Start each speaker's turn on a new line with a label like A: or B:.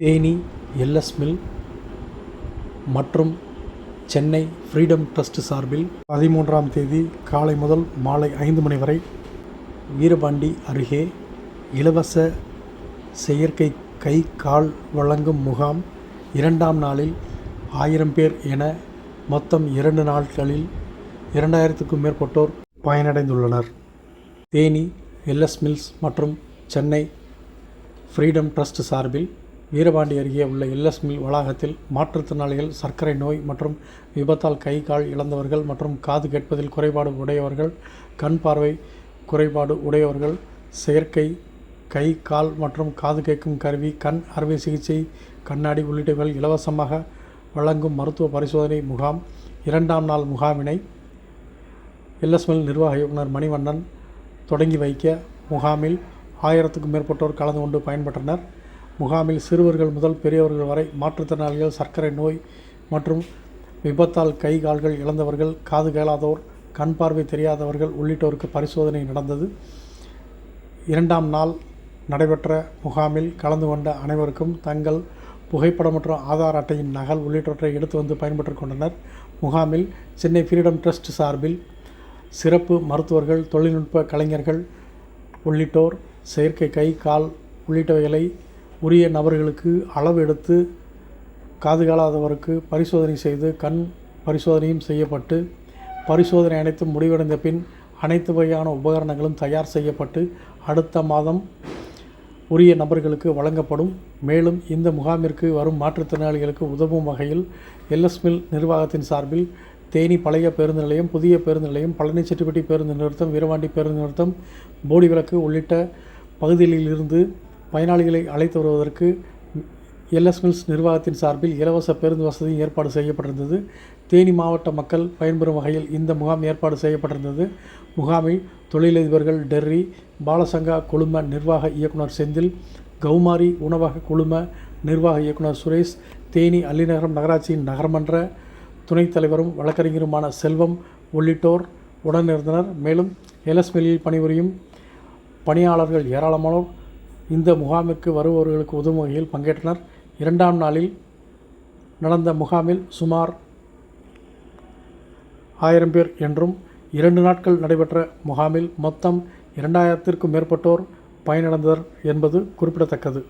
A: Theni LS mill மற்றும் Chennai freedom trust சார்பில் பதிமூன்றாம் தேதி காலை முதல் மாலை ஐந்து மணி வரை வீரபாண்டி அருகே இலவச செயற்கை கை கால் வழங்கும் முகாம் இரண்டாம் நாளில் ஆயிரம் பேர் என மொத்தம் இரண்டு நாட்களில் இரண்டாயிரத்துக்கும் மேற்பட்டோர் பயனடைந்துள்ளனர். தேனி எல்எஸ் மில்ஸ் மற்றும் சென்னை ஃப்ரீடம் ட்ரஸ்ட் சார்பில் வீரபாண்டி அருகே உள்ள எல்எஸ் மில் வளாகத்தில் மாற்றுத்திறனாளிகள் சர்க்கரை நோய் மற்றும் விபத்தால் கை கால் இழந்தவர்கள் மற்றும் காது கேட்பதில் குறைபாடு உடையவர்கள் கண் பார்வை குறைபாடு உடையவர்கள் செயற்கை கை கால் மற்றும் காது கேட்கும் கருவி கண் அறுவை சிகிச்சை கண்ணாடி உள்ளிட்டவர்கள் இலவசமாக வழங்கும் மருத்துவ பரிசோதனை முகாம் இரண்டாம் நாள் முகாமினை எல்எஸ்எல் நிர்வாக இயக்குனர் மணிவண்ணன் தொடங்கி வைக்க முகாமில் ஆயிரத்துக்கும் மேற்பட்டோர் கலந்து கொண்டு பயன்பெற்றனர். முகாமில் சிறுவர்கள் முதல் பெரியவர்கள் வரை மாற்றுத்திறனாளிகள் சர்க்கரை நோய் மற்றும் விபத்தால் கை கால்கள் இழந்தவர்கள் காது கேளாதோர் கண் பார்வை தெரியாதவர்கள் உள்ளிட்டோருக்கு பரிசோதனை நடந்தது. இரண்டாம் நாள் நடைபெற்ற முகாமில் கலந்து கொண்ட அனைவருக்கும் தங்கள் புகைப்படம் மற்றும் ஆதார் அட்டையின் நகல் உள்ளிட்டவற்றை எடுத்து வந்து பயன்பெற்று கொண்டனர். முகாமில் சென்னை ஃப்ரீடம் ட்ரஸ்ட் சார்பில் சிறப்பு மருத்துவர்கள் தொழில்நுட்ப கலைஞர்கள் உள்ளிட்டோர் செயற்கை கை கால் உள்ளிட்டவைகளை உரிய நபர்களுக்கு அளவு எடுத்து காது காலாதவருக்கு பரிசோதனை செய்து கண் பரிசோதனையும் செய்யப்பட்டு பரிசோதனை அனைத்தும் முடிவடைந்த பின் அனைத்து வகையான உபகரணங்களும் தயார் செய்யப்பட்டு அடுத்த மாதம் உரிய நபர்களுக்கு வழங்கப்படும். மேலும் இந்த முகாமிற்கு வரும் மாற்றுத்திறனாளிகளுக்கு உதவும் வகையில் எல்எஸ் மில் நிர்வாகத்தின் சார்பில் தேனி பழைய பேருந்து நிலையம் புதிய பேருந்து நிலையம் பழனிச்செட்டிப்பட்டி பேருந்து நிறுத்தம் வீரவாண்டி பேருந்து நிறுத்தம் போடி விளக்கு உள்ளிட்ட பகுதிகளிலிருந்து பயனாளிகளை அழைத்து வருவதற்கு எல்எஸ் மில்ஸ் நிர்வாகத்தின் சார்பில் இலவச பேருந்து வசதியும் ஏற்பாடு செய்யப்பட்டிருந்தது. தேனி மாவட்ட மக்கள் பயன்பெறும் வகையில் இந்த முகாம் ஏற்பாடு செய்யப்பட்டிருந்தது. முகாமில் தொழிலதிபர்கள் டெர்ரி பாலசங்கா குழும நிர்வாக இயக்குனர் செந்தில் கௌமாரி உணவக குழும நிர்வாக இயக்குனர் சுரேஷ் தேனி அல்லிநகரம் நகராட்சியின் நகரமன்ற துணைத் தலைவரும் வழக்கறிஞருமான செல்வம் உள்ளிட்டோர் உடனிருந்தனர். மேலும் எலஸ்மெல்லில் பணிபுரியும் பணியாளர்கள் ஏராளமானோர் இந்த முகாமிற்கு வருபவர்களுக்கு உதவும் வகையில் பங்கேற்றனர். இரண்டாம் நாளில் நடந்த முகாமில் சுமார் ஆயிரம் பேர் என்றும் இரண்டு நாட்கள் நடைபெற்ற முகாமில் மொத்தம் இரண்டாயிரத்திற்கும் மேற்பட்டோர் பயனடைந்தனர் என்பது குறிப்பிடத்தக்கது.